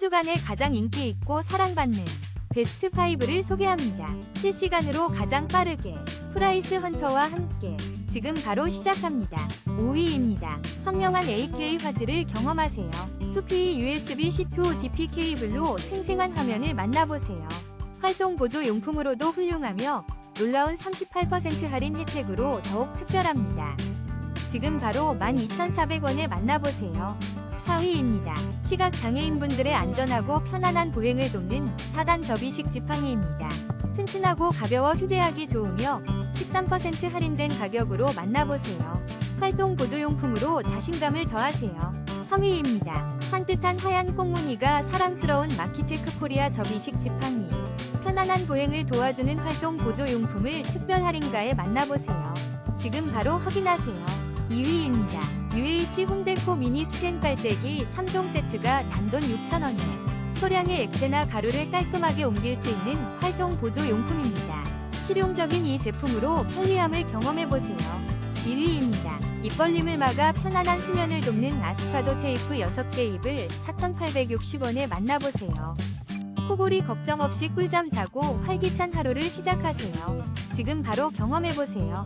주간에 가장 인기 있고 사랑받는 베스트 5를 소개합니다. 실시간으로 가장 빠르게 프라이스 헌터와 함께 지금 바로 시작합니다. 5위입니다. 선명한 AK 화질을 경험하세요. 수피 USB-C2 DP 케이블로 생생한 화면을 만나보세요. 활동 보조 용품으로도 훌륭하며 놀라운 38% 할인 혜택으로 더욱 특별합니다. 지금 바로 12,400원에 만나보세요. 4위입니다. 시각장애인분들의 안전하고 편안한 보행을 돕는 4단 접이식 지팡이입니다. 튼튼하고 가벼워 휴대하기 좋으며 13% 할인된 가격으로 만나보세요. 활동 보조용품으로 자신감을 더하세요. 3위입니다. 산뜻한 하얀 꽁무니가 사랑스러운 마키테크 코리아 접이식 지팡이. 편안한 보행을 도와주는 활동 보조용품을 특별 할인가에 만나보세요. 지금 바로 확인하세요. 2위입니다. 홈데코 미니 스텐 빨대기 3종 세트가 단돈 6,000원에 소량의 액체나 가루를 깔끔하게 옮길 수 있는 활동 보조 용품입니다. 실용적인 이 제품으로 편리함을 경험해보세요. 1위입니다. 입벌림을 막아 편안한 수면을 돕는 아스파도 테이프 6개 입을 4,860원에 만나보세요. 코골이 걱정 없이 꿀잠 자고 활기찬 하루를 시작하세요. 지금 바로 경험해보세요.